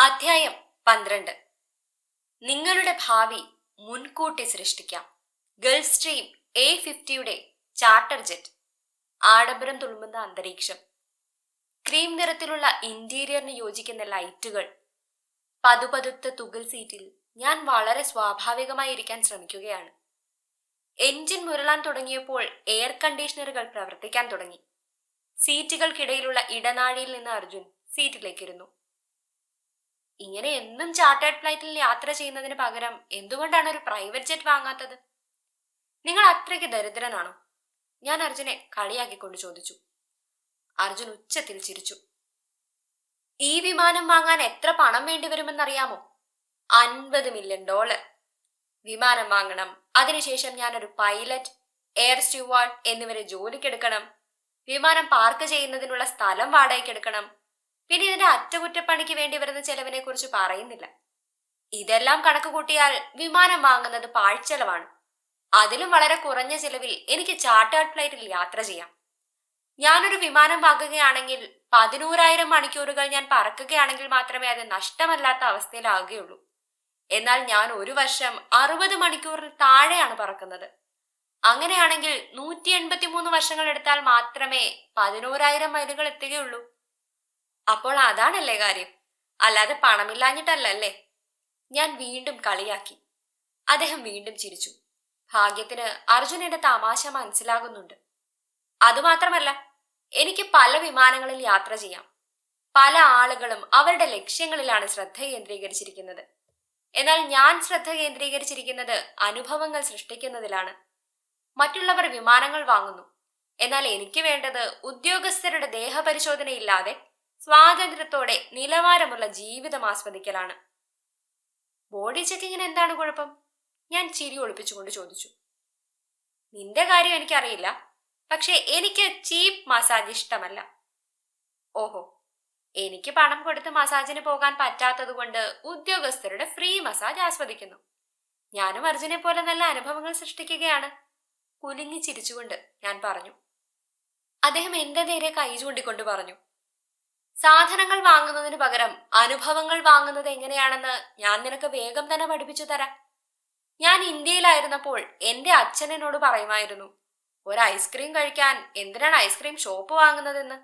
അധ്യായം പന്ത്രണ്ട്. നിങ്ങളുടെ ഭാവി മുൻകൂട്ടി സൃഷ്ടിക്കാം. ഗൾഫ് സ്ട്രീം എ ഫിഫ്റ്റിയുടെ ചാർട്ടർ ജെറ്റ്. ആഡംബരം തുളുമ്പുന്ന അന്തരീക്ഷം. ക്രീം നിറത്തിലുള്ള ഇന്റീരിയറിന് യോജിക്കുന്ന ലൈറ്റുകൾ. പതുപതുത്ത തുകൽ സീറ്റിൽ ഞാൻ വളരെ സ്വാഭാവികമായി ഇരിക്കാൻ ശ്രമിക്കുകയാണ്. എഞ്ചിൻ മുരളാൻ തുടങ്ങിയപ്പോൾ എയർ കണ്ടീഷണറുകൾ പ്രവർത്തിക്കാൻ തുടങ്ങി. സീറ്റുകൾക്കിടയിലുള്ള ഇടനാഴിയിൽ നിന്ന് അർജുൻ സീറ്റിലേക്കിരുന്നു. ഇങ്ങനെ എന്നും ചാർട്ടേഡ് ഫ്ലൈറ്റിൽ യാത്ര ചെയ്യുന്നതിന് പകരം എന്തുകൊണ്ടാണ് ഒരു പ്രൈവറ്റ് ജെറ്റ് വാങ്ങാത്തത്? നിങ്ങൾ അത്രയ്ക്ക് ദരിദ്രനാണോ? ഞാൻ അർജുനെ കളിയാക്കിക്കൊണ്ട് ചോദിച്ചു. അർജുൻ ഉച്ചത്തിൽ ചിരിച്ചു. ഈ വിമാനം വാങ്ങാൻ എത്ര പണം വേണ്ടി വരുമെന്നറിയാമോ? അൻപത് മില്യൺ ഡോളർ വിമാനം വാങ്ങണം അതിനുശേഷം ഞാനൊരു പൈലറ്റ് എയർ സ്റ്റുവാർഡ് എന്നിവരെ ജോലിക്കെടുക്കണം. വിമാനം പാർക്ക് ചെയ്യുന്നതിനുള്ള സ്ഥലം വാടകയ്ക്കെടുക്കണം. പിന്നെ ഇതിന്റെ അറ്റകുറ്റപ്പണിക്ക് വേണ്ടി വരുന്ന ചെലവിനെ കുറിച്ച് പറയുന്നില്ല. ഇതെല്ലാം കണക്ക് കൂട്ടിയാൽ വിമാനം വാങ്ങുന്നത് പാഴ്ചെലവാണ് അതിലും വളരെ കുറഞ്ഞ ചെലവിൽ എനിക്ക് ചാർട്ടേഡ് ഫ്ലൈറ്റിൽ യാത്ര ചെയ്യാം. ഞാനൊരു വിമാനം വാങ്ങുകയാണെങ്കിൽ പതിനൂറായിരം മണിക്കൂറുകൾ ഞാൻ പറക്കുകയാണെങ്കിൽ മാത്രമേ അത് നഷ്ടമല്ലാത്ത അവസ്ഥയിലാകുകയുള്ളൂ. എന്നാൽ ഞാൻ ഒരു വർഷം അറുപത് മണിക്കൂറിൽ താഴെയാണ് പറക്കുന്നത്. അങ്ങനെയാണെങ്കിൽ നൂറ്റി എൺപത്തി മൂന്ന് വർഷങ്ങൾ എടുത്താൽ മാത്രമേ പതിനോരായിരം മൈലുകൾ എത്തുകയുള്ളൂ. അപ്പോൾ അതാണല്ലേ കാര്യം. അല്ലാതെ പണമില്ലാഞ്ഞിട്ടല്ലല്ലേ. ഞാൻ വീണ്ടും കളിയാക്കി. അദ്ദേഹം വീണ്ടും ചിരിച്ചു. ഭാഗ്യത്തിന് അർജുനന്റെ തമാശ മനസ്സിലാകുന്നുണ്ട്. അതുമാത്രമല്ല എനിക്ക് പല വിമാനങ്ങളിൽ യാത്ര ചെയ്യാം. പല ആളുകളും അവരുടെ ലക്ഷ്യങ്ങളിലാണ് ശ്രദ്ധ കേന്ദ്രീകരിച്ചിരിക്കുന്നത്. എന്നാൽ ഞാൻ ശ്രദ്ധ കേന്ദ്രീകരിച്ചിരിക്കുന്നത് അനുഭവങ്ങൾ സൃഷ്ടിക്കുന്നതിലാണ്. മറ്റുള്ളവർ വിമാനങ്ങൾ വാങ്ങുന്നു. എന്നാൽ എനിക്ക് വേണ്ടത് ഉദ്യോഗസ്ഥരുടെ ദേഹപരിശോധനയില്ലാതെ സ്വാതന്ത്ര്യത്തോടെ നിലവാരമുള്ള ജീവിതം ആസ്വദിക്കലാണ്. ബോഡി ചെക്കിങ്ങിന് എന്താണ് കുഴപ്പം? ഞാൻ ചിരി ഒളിപ്പിച്ചുകൊണ്ട് ചോദിച്ചു. നിന്റെ കാര്യം എനിക്കറിയില്ല. പക്ഷെ എനിക്ക് ചീപ്പ് മസാജ് ഇഷ്ടമല്ല. ഓഹോ എനിക്ക് പണം കൊടുത്ത് മസാജിന് പോകാൻ പറ്റാത്തത് കൊണ്ട് ഉദ്യോഗസ്ഥരുടെ ഫ്രീ മസാജ് ആസ്വദിക്കുന്നു. ഞാനും അർജുനെ പോലെ നല്ല അനുഭവങ്ങൾ സൃഷ്ടിക്കുകയാണ്. കുലുങ്ങി ചിരിച്ചുകൊണ്ട് ഞാൻ പറഞ്ഞു. അദ്ദേഹം എന്റെ നേരെ കൈ ചൂണ്ടിക്കൊണ്ട് പറഞ്ഞു. സാധനങ്ങൾ വാങ്ങുന്നതിന് പകരം അനുഭവങ്ങൾ വാങ്ങുന്നത് എങ്ങനെയാണെന്ന് ഞാൻ നിനക്ക് വേഗം തന്നെ പഠിപ്പിച്ചു തരാം. ഞാൻ ഇന്ത്യയിലായിരുന്നപ്പോൾ എന്റെ അച്ഛൻ എന്നോട് പറയുമായിരുന്നു ഒരു ഐസ്ക്രീം കഴിക്കാൻ എന്തിനാണ് ഐസ്ക്രീം ഷോപ്പ് വാങ്ങുന്നതെന്ന്?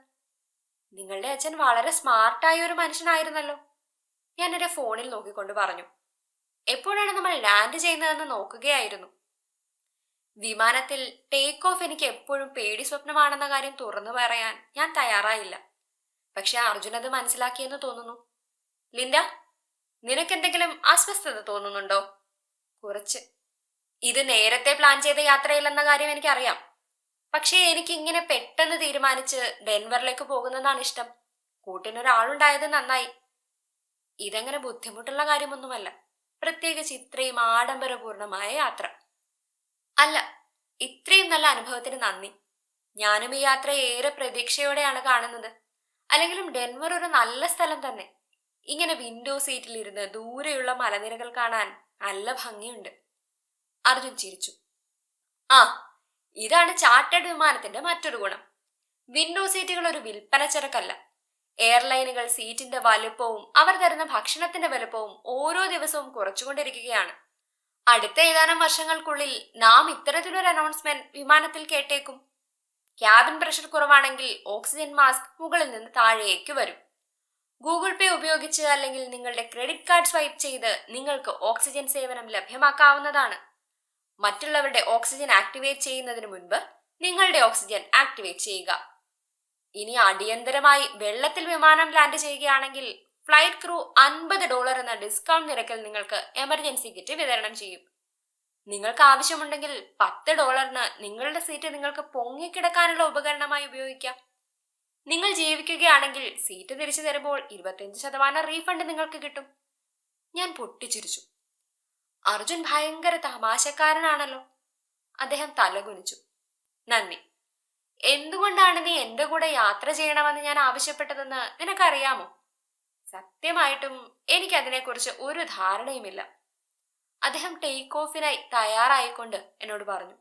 നിങ്ങളുടെ അച്ഛൻ വളരെ സ്മാർട്ടായ ഒരു മനുഷ്യനായിരുന്നല്ലോ. ഞാൻ എന്റെ ഫോണിൽ നോക്കിക്കൊണ്ട് പറഞ്ഞു എപ്പോഴാണ് നമ്മൾ ലാൻഡ് ചെയ്യുന്നതെന്ന് നോക്കുകയായിരുന്നു. വിമാനത്തിൽ ടേക്ക് ഓഫ് എനിക്ക് എപ്പോഴും പേടി സ്വപ്നമാണെന്ന കാര്യം തുറന്നു പറയാൻ ഞാൻ തയ്യാറായില്ല. പക്ഷെ അർജുൻ അത് മനസ്സിലാക്കിയെന്ന് തോന്നുന്നു. ലിൻഡ നിനക്കെന്തെങ്കിലും അസ്വസ്ഥത തോന്നുന്നുണ്ടോ? കുറച്ച്. ഇത് നേരത്തെ പ്ലാൻ ചെയ്ത യാത്രയില്ലെന്ന കാര്യം എനിക്കറിയാം. പക്ഷേ എനിക്ക് ഇങ്ങനെ പെട്ടെന്ന് തീരുമാനിച്ച് ഡെൻവറിലേക്ക് പോകുന്നതാണ് ഇഷ്ടം. കൂട്ടിനൊരാളുണ്ടായത് നന്നായി. ഇതങ്ങനെ ബുദ്ധിമുട്ടുള്ള കാര്യമൊന്നുമല്ല. പ്രത്യേകിച്ച് ഇത്രയും ആഡംബരപൂർണമായ യാത്ര. അല്ല ഇത്രയും നല്ല അനുഭവത്തിന് നന്ദി. ഞാനും ഈ യാത്ര ഏറെ പ്രതീക്ഷയോടെയാണ് കാണുന്നത്. അല്ലെങ്കിലും ഡെൻവർ ഒരു നല്ല സ്ഥലം തന്നെ. ഇങ്ങനെ വിൻഡോ സീറ്റിൽ ഇരുന്ന് ദൂരെയുള്ള മലനിരകൾ കാണാൻ നല്ല ഭംഗിയുണ്ട്. അർജുൻ ചിരിച്ചു. ആ ഇതാണ് ചാർട്ടേഡ് വിമാനത്തിന്റെ മറ്റൊരു ഗുണം. വിൻഡോ സീറ്റുകൾ ഒരു വിൽപ്പന ചരക്കല്ല. എയർലൈനുകൾ സീറ്റിന്റെ വലുപ്പവും അവർ തരുന്ന ഭക്ഷണത്തിന്റെ വലുപ്പവും ഓരോ ദിവസവും കുറച്ചുകൊണ്ടിരിക്കുകയാണ്. അടുത്ത ഏതാനും വർഷങ്ങൾക്കുള്ളിൽ നാം ഇത്തരത്തിലൊരു അനൗൺസ്മെന്റ് വിമാനത്തിൽ കേട്ടേക്കും. ക്യാബിൻ പ്രഷർ കുറവാണെങ്കിൽ ഓക്സിജൻ മാസ്ക് മുകളിൽ നിന്ന് താഴേക്ക് വരും. ഗൂഗിൾ പേ ഉപയോഗിച്ച് അല്ലെങ്കിൽ നിങ്ങളുടെ ക്രെഡിറ്റ് കാർഡ് സ്വൈപ്പ് ചെയ്ത് നിങ്ങൾക്ക് ഓക്സിജൻ സേവനം ലഭ്യമാക്കാവുന്നതാണ്. മറ്റുള്ളവരുടെ ഓക്സിജൻ ആക്ടിവേറ്റ് ചെയ്യുന്നതിന് മുൻപ് നിങ്ങളുടെ ഓക്സിജൻ ആക്ടിവേറ്റ് ചെയ്യുക. ഇനി അടിയന്തരമായി വെള്ളത്തിൽ വിമാനം ലാൻഡ് ചെയ്യുകയാണെങ്കിൽ ഫ്ലൈറ്റ് ക്രൂ അൻപത് ഡോളർ എന്ന ഡിസ്കൗണ്ട് നിരക്കിൽ നിങ്ങൾക്ക് എമർജൻസി കിറ്റ് വിതരണം ചെയ്യും. നിങ്ങൾക്ക് ആവശ്യമുണ്ടെങ്കിൽ പത്ത് ഡോളറിന് നിങ്ങളുടെ സീറ്റ് നിങ്ങൾക്ക് പൊങ്ങിക്കിടക്കാനുള്ള ഉപകരണമായി ഉപയോഗിക്കാം. നിങ്ങൾ ജീവിക്കുകയാണെങ്കിൽ സീറ്റ് തിരിച്ചു തരുമ്പോൾ ഇരുപത്തിയഞ്ച് ശതമാനം റീഫണ്ട് നിങ്ങൾക്ക് കിട്ടും. ഞാൻ പൊട്ടിച്ചിരിച്ചു. അർജുൻ ഭയങ്കര തമാശക്കാരനാണല്ലോ. അദ്ദേഹം തലകുനിച്ചു. നന്ദി. എന്തുകൊണ്ടാണ് നീ എന്റെ കൂടെ യാത്ര ചെയ്യണമെന്ന് ഞാൻ ആവശ്യപ്പെട്ടതെന്ന് നിനക്കറിയാമോ? സത്യമായിട്ടും എനിക്കതിനെക്കുറിച്ച് ഒരു ധാരണയുമില്ല. അദ്ദേഹം ടേക്ക് ഓഫിനായി തയ്യാറായിക്കൊണ്ട് എന്നോട് പറഞ്ഞു.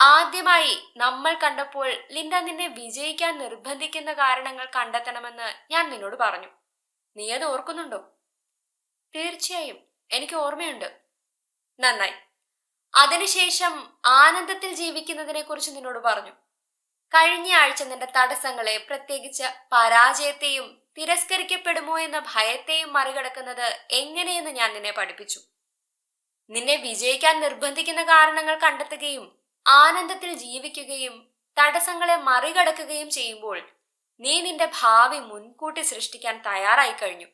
ആദ്യമായി നമ്മൾ കണ്ടപ്പോൾ ലിൻഡ നിന്നെ വിജയിക്കാൻ നിർബന്ധിക്കുന്ന കാരണങ്ങൾ കണ്ടെത്തണമെന്ന് ഞാൻ നിന്നോട് പറഞ്ഞു. നീ അത് ഓർക്കുന്നുണ്ടോ? തീർച്ചയായും. എനിക്ക് ഓർമ്മയുണ്ട്. നന്നായി. അതിനുശേഷം ആനന്ദത്തിൽ ജീവിക്കുന്നതിനെ കുറിച്ച് നിന്നോട് പറഞ്ഞു. കഴിഞ്ഞ ആഴ്ച നിന്റെ തടസ്സങ്ങളെ പ്രത്യേകിച്ച് പരാജയത്തെയും തിരസ്കരിക്കപ്പെടുമോ എന്ന ഭയത്തെയും മറികടക്കുന്നത് എങ്ങനെയെന്ന് ഞാൻ നിന്നെ പഠിപ്പിച്ചു. നിന്നെ വിജയിക്കാൻ നിർബന്ധിക്കുന്ന കാരണങ്ങൾ കണ്ടെത്തുകയും ആനന്ദത്തിൽ ജീവിക്കുകയും തടസ്സങ്ങളെ മറികടക്കുകയും ചെയ്യുമ്പോൾ നീ നിന്റെ ഭാവി മുൻകൂട്ടി സൃഷ്ടിക്കാൻ തയ്യാറായി കഴിഞ്ഞു.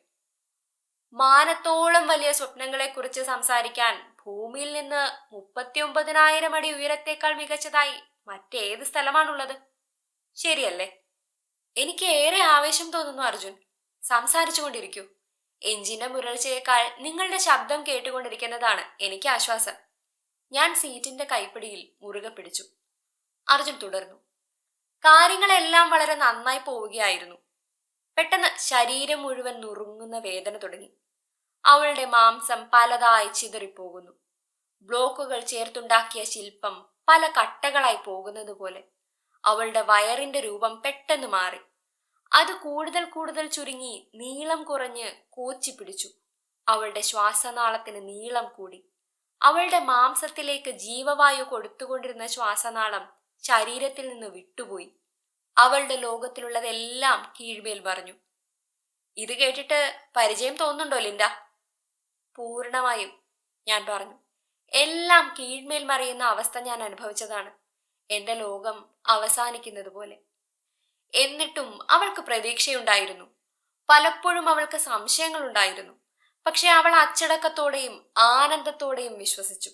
മാനത്തോളം വലിയ സ്വപ്നങ്ങളെക്കുറിച്ച് സംസാരിക്കാൻ ഭൂമിയിൽ നിന്ന് മുപ്പത്തിയൊമ്പതിനായിരം അടി ഉയരത്തേക്കാൾ മികച്ചതായി മറ്റേത് സ്ഥലമാണുള്ളത്. ശരിയല്ലേ? എനിക്ക് ഏറെ ആവേശം തോന്നുന്നു അർജുൻ. സംസാരിച്ചുകൊണ്ടിരിക്കൂ. എഞ്ചിന്റെ മുരൾച്ചയേക്കാൾ നിങ്ങളുടെ ശബ്ദം കേട്ടുകൊണ്ടിരിക്കുന്നതാണ് എനിക്ക് ആശ്വാസം. ഞാൻ സീറ്റിന്റെ കൈപ്പിടിയിൽ മുറുകെ പിടിച്ചു. അർജുൻ തുടർന്നു. കാര്യങ്ങളെല്ലാം വളരെ നന്നായി പോവുകയായിരുന്നു. പെട്ടെന്ന് ശരീരം മുഴുവൻ നുറുങ്ങുന്ന വേദന തുടങ്ങി. അവളുടെ മാംസം പലതായി ചിതറിപ്പോകുന്നു. ബ്ലോക്കുകൾ ചേർത്തുണ്ടാക്കിയ ശില്പം പല കട്ടകളായി പോകുന്നത് പോലെ അവളുടെ വയറിന്റെ രൂപം പെട്ടെന്ന് മാറി. അത് കൂടുതൽ കൂടുതൽ ചുരുങ്ങി നീളം കുറഞ്ഞ് കോച്ചി പിടിച്ചു. അവളുടെ ശ്വാസനാളത്തിന് നീളം കൂടി. അവളുടെ മാംസത്തിലേക്ക് ജീവവായു കൊടുത്തുകൊണ്ടിരുന്ന ശ്വാസനാളം ശരീരത്തിൽ നിന്ന് വിട്ടുപോയി. അവളുടെ ലോകത്തിലുള്ളതെല്ലാം കീഴ്മേൽ പറഞ്ഞു ഇത് കേട്ടിട്ട് പരിചയം തോന്നുന്നുണ്ടോ ലിൻഡ? പൂർണമായും ഞാൻ പറഞ്ഞു. എല്ലാം കീഴ്മേൽ മറിയുന്ന അവസ്ഥ ഞാൻ അനുഭവിച്ചതാണ്. എന്റെ ലോകം അവസാനിക്കുന്നത് പോലെ എന്നിട്ടും അവൾക്ക് പ്രതീക്ഷയുണ്ടായിരുന്നു. പലപ്പോഴും അവൾക്ക് സംശയങ്ങൾ ഉണ്ടായിരുന്നു പക്ഷെ അവൾ അച്ചടക്കത്തോടെയും ആനന്ദത്തോടെയും വിശ്വസിച്ചു.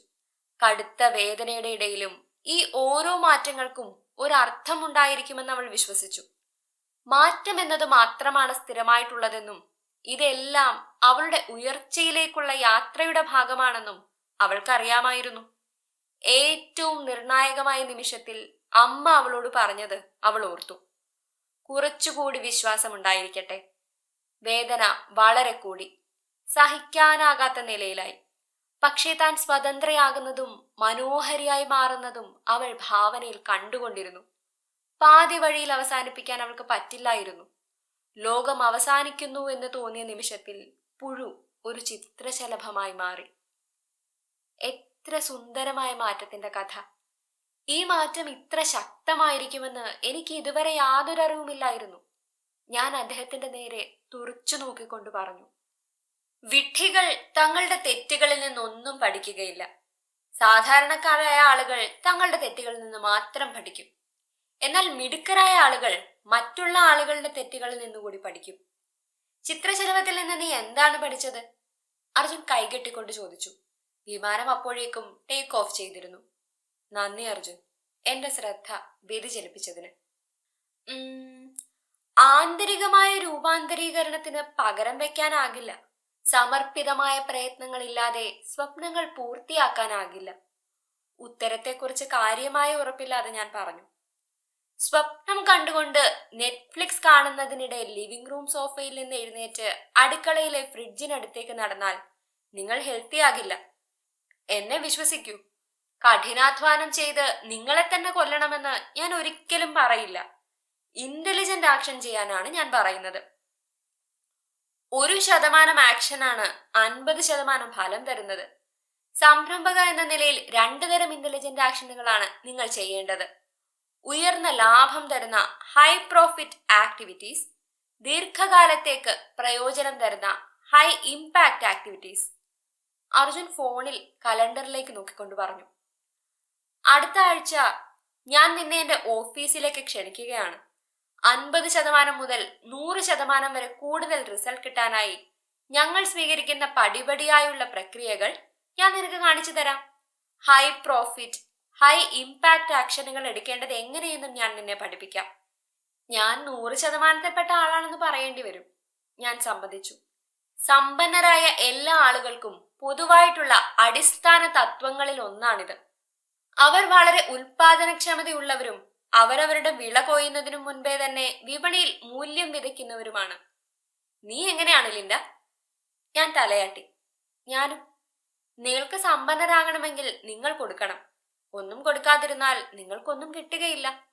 കടുത്ത വേദനയുടെ ഇടയിലും ഈ ഓരോ മാറ്റങ്ങൾക്കും ഒരർത്ഥമുണ്ടായിരിക്കുമെന്ന് അവൾ വിശ്വസിച്ചു. മാറ്റം എന്നത് മാത്രമാണ് സ്ഥിരമായിട്ടുള്ളതെന്നും ഇതെല്ലാം അവളുടെ ഉയർച്ചയിലേക്കുള്ള യാത്രയുടെ ഭാഗമാണെന്നും അവൾക്കറിയാമായിരുന്നു. ഏറ്റവും നിർണായകമായ നിമിഷത്തിൽ അമ്മ അവളോട് പറഞ്ഞത് അവൾ ഓർത്തു. കുറച്ചുകൂടി വിശ്വാസമുണ്ടായിരിക്കട്ടെ. വേദന വളരെ കൂടി. സഹിക്കാനാകാത്ത നിലയിലായി. പക്ഷേ താൻ സ്വതന്ത്രയാകുന്നതും മനോഹരിയായി മാറുന്നതും അവൾ ഭാവനയിൽ കണ്ടുകൊണ്ടിരുന്നു. പാതി വഴിയിൽ അവസാനിപ്പിക്കാൻ അവൾക്ക് പറ്റില്ലായിരുന്നു. ലോകം അവസാനിക്കുന്നു എന്ന് തോന്നിയ നിമിഷത്തിൽ പുഴു ഒരു ചിത്രശലഭമായി മാറി. എത്ര സുന്ദരമായ മാറ്റത്തിന്റെ കഥ. ഈ മാറ്റം ഇത്ര ശക്തമായിരിക്കുമെന്ന് എനിക്ക് ഇതുവരെ യാതൊരു അറിവുമില്ലായിരുന്നു ഞാൻ അദ്ദേഹത്തിന്റെ നേരെ തുറച്ചു നോക്കിക്കൊണ്ട് പറഞ്ഞു വിഡ്ഢികൾ തങ്ങളുടെ തെറ്റുകളിൽ നിന്നൊന്നും പഠിക്കുകയില്ല. സാധാരണക്കാരായ ആളുകൾ തങ്ങളുടെ തെറ്റുകളിൽ നിന്ന് മാത്രം പഠിക്കും. എന്നാൽ മിടുക്കരായ ആളുകൾ മറ്റുള്ള ആളുകളുടെ തെറ്റുകളിൽ നിന്നുകൂടി പഠിക്കും. ചിത്രശലഭത്തിൽ നിന്ന് നീ എന്താണ് പഠിച്ചത്? അർജുൻ കൈകെട്ടിക്കൊണ്ട് ചോദിച്ചു. വിമാനം അപ്പോഴേക്കും ടേക്ക് ഓഫ് ചെയ്തിരുന്നു. നന്ദി അർജുൻ. എന്റെ ശ്രദ്ധ വ്യതിചലിപ്പിച്ചതിന്. ആന്തരികമായ രൂപാന്തരീകരണത്തിന് പകരം വെക്കാനാകില്ല. സമർപ്പിതമായ പ്രയത്നങ്ങളില്ലാതെ സ്വപ്നങ്ങൾ പൂർത്തിയാക്കാനാകില്ല. ഉത്തരത്തെക്കുറിച്ച് കാര്യമായ ഉറപ്പില്ലാതെ ഞാൻ പറഞ്ഞു. സ്വപ്നം കണ്ടുകൊണ്ട് നെറ്റ്ഫ്ലിക്സ് കാണുന്നതിനിടെ ലിവിംഗ് റൂം സോഫയിൽ നിന്ന് എഴുന്നേറ്റ് അടുക്കളയിലെ ഫ്രിഡ്ജിനടുത്തേക്ക് നടന്നാൽ നിങ്ങൾ ഹെൽത്തി ആകില്ല എന്നെ വിശ്വസിക്കൂ. കഠിനാധ്വാനം ചെയ്ത് നിങ്ങളെ തന്നെ കൊല്ലണമെന്ന് ഞാൻ ഒരിക്കലും പറയില്ല. ഇന്റലിജന്റ് ആക്ഷൻ ചെയ്യാനാണ് ഞാൻ പറയുന്നത്. ഒരു ശതമാനം ആക്ഷനാണ് അൻപത് ശതമാനം ഫലം തരുന്നത്. സംരംഭക എന്ന നിലയിൽ രണ്ടു തരം ഇന്റലിജന്റ് ആക്ഷനുകളാണ് നിങ്ങൾ ചെയ്യേണ്ടത്. ഉയർന്ന ലാഭം തരുന്ന ഹൈ പ്രോഫിറ്റ് ആക്ടിവിറ്റീസ് ദീർഘകാലത്തേക്ക് പ്രയോജനം തരുന്ന ഹൈ ഇമ്പാക്ട് ആക്ടിവിറ്റീസ് അർജുൻ ഫോണിൽ കലണ്ടറിലേക്ക് നോക്കിക്കൊണ്ട് പറഞ്ഞു. അടുത്ത ആഴ്ച ഞാൻ നിന്നെ എന്റെ ഓഫീസിലേക്ക് ക്ഷണിക്കുകയാണ്. അൻപത് ശതമാനം മുതൽ നൂറ് ശതമാനം വരെ കൂടുതൽ റിസൾട്ട് കിട്ടാനായി ഞങ്ങൾ സ്വീകരിക്കുന്ന പടിപടിയായുള്ള പ്രക്രിയകൾ ഞാൻ നിനക്ക് കാണിച്ചു തരാം. ഹൈ പ്രോഫിറ്റ് ഹൈ ഇമ്പാക്ട് ആക്ഷനുകൾ എടുക്കേണ്ടത് എങ്ങനെയെന്നും ഞാൻ നിന്നെ പഠിപ്പിക്കാം. ഞാൻ നൂറ് ശതമാനത്തിൽപ്പെട്ട ആളാണെന്ന് പറയേണ്ടി വരും. ഞാൻ സമ്മതിച്ചു. സമ്പന്നരായ എല്ലാ ആളുകൾക്കും പൊതുവായിട്ടുള്ള അടിസ്ഥാന തത്വങ്ങളിൽ ഒന്നാണിത്. അവർ വളരെ ഉൽപാദനക്ഷമതയുള്ളവരും അവരവരുടെ വിള കൊയ്യുന്നതിനു മുൻപേ തന്നെ വിപണിയിൽ മൂല്യം വിതയ്ക്കുന്നവരുമാണ്. നീ എങ്ങനെയാണ് ലിൻഡ? ഞാൻ തലയാട്ടി. ഞാനും. നിങ്ങൾക്ക് സമ്പന്നരാകണമെങ്കിൽ നിങ്ങൾ കൊടുക്കണം. ഒന്നും കൊടുക്കാതിരുന്നാൽ നിങ്ങൾക്കൊന്നും കിട്ടുകയില്ല.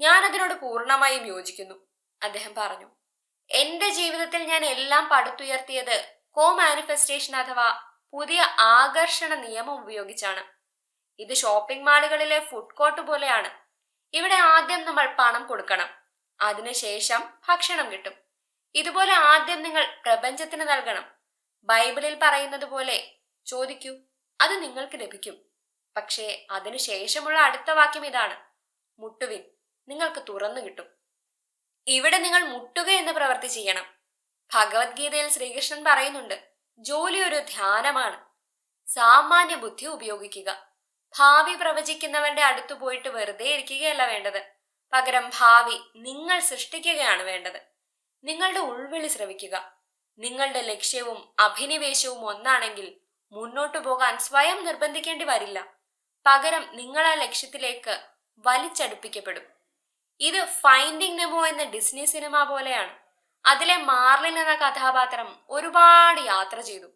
ഞാൻ അതിനോട് പൂർണമായും യോജിക്കുന്നു അദ്ദേഹം പറഞ്ഞു. എന്റെ ജീവിതത്തിൽ ഞാൻ എല്ലാം പടുത്തുയർത്തിയത് കോ മാനിഫെസ്റ്റേഷൻ അഥവാ പുതിയ ആകർഷണ നിയമം ഉപയോഗിച്ചാണ്. ഇത് ഷോപ്പിംഗ് മാളുകളിലെ ഫുഡ് കോർട്ട് പോലെയാണ്. ഇവിടെ ആദ്യം നമ്മൾ പണം കൊടുക്കണം. അതിനുശേഷം ഭക്ഷണം കിട്ടും. ഇതുപോലെ ആദ്യം നിങ്ങൾ പ്രപഞ്ചത്തിന് നൽകണം. ബൈബിളിൽ പറയുന്നത് പോലെ ചോദിക്കൂ അത് നിങ്ങൾക്ക് ലഭിക്കും. പക്ഷേ അതിനുശേഷമുള്ള അടുത്ത വാക്യം ഇതാണ് മുട്ടുവിൻ നിങ്ങൾക്ക് തുറന്നു കിട്ടും. ഇവിടെ നിങ്ങൾ മുട്ടുക എന്ന പ്രവൃത്തി ചെയ്യണം. ഭഗവത്ഗീതയിൽ ശ്രീകൃഷ്ണൻ പറയുന്നുണ്ട് ജോലി ഒരു ധ്യാനമാണ്. സാമാന്യ ബുദ്ധി ഉപയോഗിക്കുക. ഭാവി പ്രവചിക്കുന്നവരുടെ അടുത്തു പോയിട്ട് വെറുതെ ഇരിക്കുകയല്ല വേണ്ടത്. പകരം ഭാവി നിങ്ങൾ സൃഷ്ടിക്കുകയാണ് വേണ്ടത്. നിങ്ങളുടെ ഉൾവിളി ശ്രവിക്കുക. നിങ്ങളുടെ ലക്ഷ്യവും അഭിനിവേശവും ഒന്നാണെങ്കിൽ മുന്നോട്ടു പോകാൻ സ്വയം നിർബന്ധിക്കേണ്ടി വരില്ല. പകരം നിങ്ങൾ ആ ലക്ഷ്യത്തിലേക്ക് വലിച്ചടുപ്പിക്കപ്പെടും. ഇത് ഫൈൻഡിങ് നെമോ എന്ന ഡിസ്നി സിനിമ പോലെയാണ്. അതിലെ മാർലിൻ എന്ന കഥാപാത്രം ഒരുപാട് യാത്ര ചെയ്തു.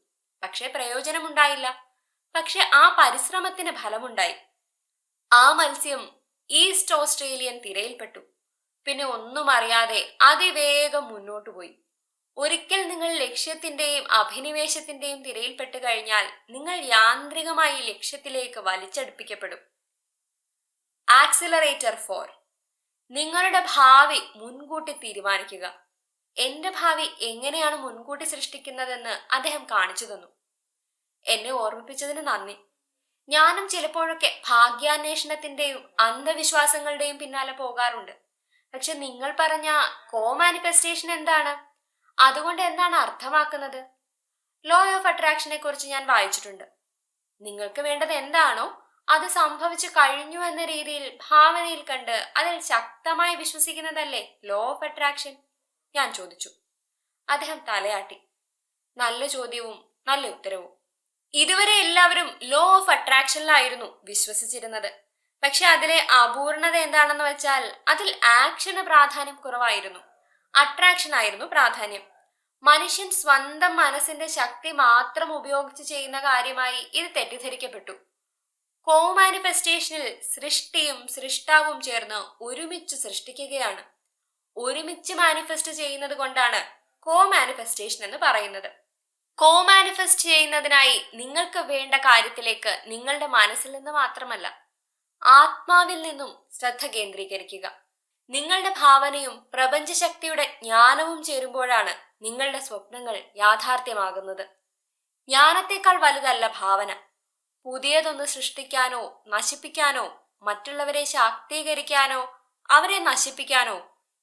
പക്ഷേ പ്രയോജനമുണ്ടായില്ല. പക്ഷെ ആ പരിശ്രമത്തിന് ഫലമുണ്ടായി. ആ മത്സ്യം ഈസ്റ്റ് ഓസ്ട്രേലിയൻ തിരയിൽപ്പെട്ടു. പിന്നെ ഒന്നും അറിയാതെ അതിവേഗം മുന്നോട്ടു പോയി. ഒരിക്കൽ നിങ്ങൾ ലക്ഷ്യത്തിന്റെയും അഭിനിവേശത്തിന്റെയും തിരയിൽപ്പെട്ട് കഴിഞ്ഞാൽ നിങ്ങൾ യാന്ത്രികമായി ലക്ഷ്യത്തിലേക്ക് വലിച്ചടുപ്പിക്കപ്പെടും. Accelerator four. നിങ്ങളുടെ ഭാവി മുൻകൂട്ടി തീരുമാനിക്കുക. എന്റെ ഭാവി എങ്ങനെയാണ് മുൻകൂട്ടി സൃഷ്ടിക്കുന്നതെന്ന് അദ്ദേഹം കാണിച്ചു തന്നു. എന്നെ ഓർമ്മിപ്പിച്ചതിന് നന്ദി. ഞാനും ചിലപ്പോഴൊക്കെ ഭാഗ്യാന്വേഷണത്തിന്റെയും അന്ധവിശ്വാസങ്ങളുടെയും പിന്നാലെ പോകാറുണ്ട്. പക്ഷെ നിങ്ങൾ പറഞ്ഞ കോ മാനിഫെസ്റ്റേഷൻ എന്താണ്? അതുകൊണ്ട് എന്താണ് അർത്ഥമാക്കുന്നത്? ലോ ഓഫ് അട്രാക്ഷനെ കുറിച്ച് ഞാൻ വായിച്ചിട്ടുണ്ട്. നിങ്ങൾക്ക് വേണ്ടത് എന്താണോ അത് സംഭവിച്ചു കഴിഞ്ഞു എന്ന രീതിയിൽ ഭാവനയിൽ കണ്ട് അതിൽ ശക്തമായി വിശ്വസിക്കുന്നതല്ലേ ലോ ഓഫ് അട്രാക്ഷൻ? ഞാൻ ചോദിച്ചു. അദ്ദേഹം തലയാട്ടി. നല്ല ചോദ്യവും നല്ല ഉത്തരവും. ഇതുവരെ എല്ലാവരും ലോ ഓഫ് അട്രാക്ഷനിലായിരുന്നു വിശ്വസിച്ചിരുന്നത്. പക്ഷെ അതിലെ അപൂർണത എന്താണെന്ന് വെച്ചാൽ അതിൽ ആക്ഷന് പ്രാധാന്യം കുറവായിരുന്നു. അട്രാക്ഷൻ ആയിരുന്നു പ്രാധാന്യം. മനുഷ്യൻ സ്വന്തം മനസ്സിന്റെ ശക്തി മാത്രം ഉപയോഗിച്ച് ചെയ്യുന്ന കാര്യമായി ഇത് തെറ്റിദ്ധരിക്കപ്പെട്ടു. കോ മാനിഫെസ്റ്റേഷനിൽ സൃഷ്ടിയും സൃഷ്ടാവും ചേർന്ന് ഒരുമിച്ച് സൃഷ്ടിക്കുകയാണ്. ഒരുമിച്ച് മാനിഫെസ്റ്റ് ചെയ്യുന്നത് കൊണ്ടാണ് കോ മാനിഫെസ്റ്റേഷൻ എന്ന് പറയുന്നത്. കോ മാനിഫെസ്റ്റ് ചെയ്യുന്നതിനായി നിങ്ങൾക്ക് വേണ്ട കാര്യത്തിലേക്ക് നിങ്ങളുടെ മനസ്സിൽ നിന്ന് മാത്രമല്ല ആത്മാവിൽ നിന്നും ശ്രദ്ധ കേന്ദ്രീകരിക്കുക. നിങ്ങളുടെ ഭാവനയും പ്രപഞ്ചശക്തിയുടെ ജ്ഞാനവും ചേരുമ്പോഴാണ് നിങ്ങളുടെ സ്വപ്നങ്ങൾ യാഥാർത്ഥ്യമാകുന്നത്. ജ്ഞാനത്തെക്കാൾ വലുതല്ല ഭാവന. പുതിയതൊന്ന് സൃഷ്ടിക്കാനോ നശിപ്പിക്കാനോ മറ്റുള്ളവരെ ശാക്തീകരിക്കാനോ അവരെ നശിപ്പിക്കാനോ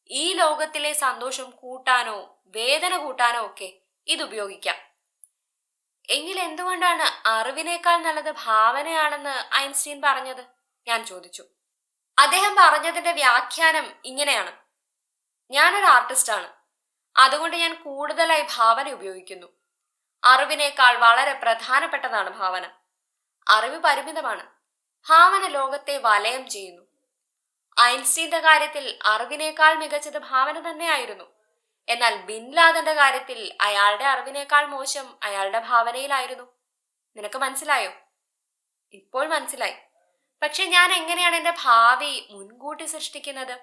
ഈ ലോകത്തിലെ സന്തോഷം കൂട്ടാനോ വേദന കൂട്ടാനോ ഒക്കെ ഇത് ഉപയോഗിക്കാം. എങ്കിൽ എന്തുകൊണ്ടാണ് അറിവിനേക്കാൾ നല്ലത് ഭാവനയാണെന്ന് ഐൻസ്റ്റീൻ പറഞ്ഞത്? ഞാൻ ചോദിച്ചു. അദ്ദേഹം പറഞ്ഞതിന്റെ വ്യാഖ്യാനം ഇങ്ങനെയാണ്. ഞാനൊരു ആർട്ടിസ്റ്റാണ്. അതുകൊണ്ട് ഞാൻ കൂടുതലായി ഭാവന ഉപയോഗിക്കുന്നു. അറിവിനേക്കാൾ വളരെ പ്രധാനപ്പെട്ടതാണ് ഭാവന. അറിവ് പരിമിതമാണ്. ഭാവന ലോകത്തെ വലയം ചെയ്യുന്നു. ഐൻസ്റ്റീന്റെ കാര്യത്തിൽ അറിവിനേക്കാൾ മികച്ചത് ഭാവന തന്നെയായിരുന്നു. എന്നാൽ ബിൻ ലാദന്റെ കാര്യത്തിൽ അയാളുടെ അറിവിനേക്കാൾ മോശം അയാളുടെ ഭാവനയിലായിരുന്നു. നിനക്ക് മനസ്സിലായോ? ഇപ്പോൾ മനസ്സിലായി. പക്ഷെ ഞാൻ എങ്ങനെയാണ് എന്റെ ഭാവി മുൻകൂട്ടി സൃഷ്ടിക്കുന്നത്?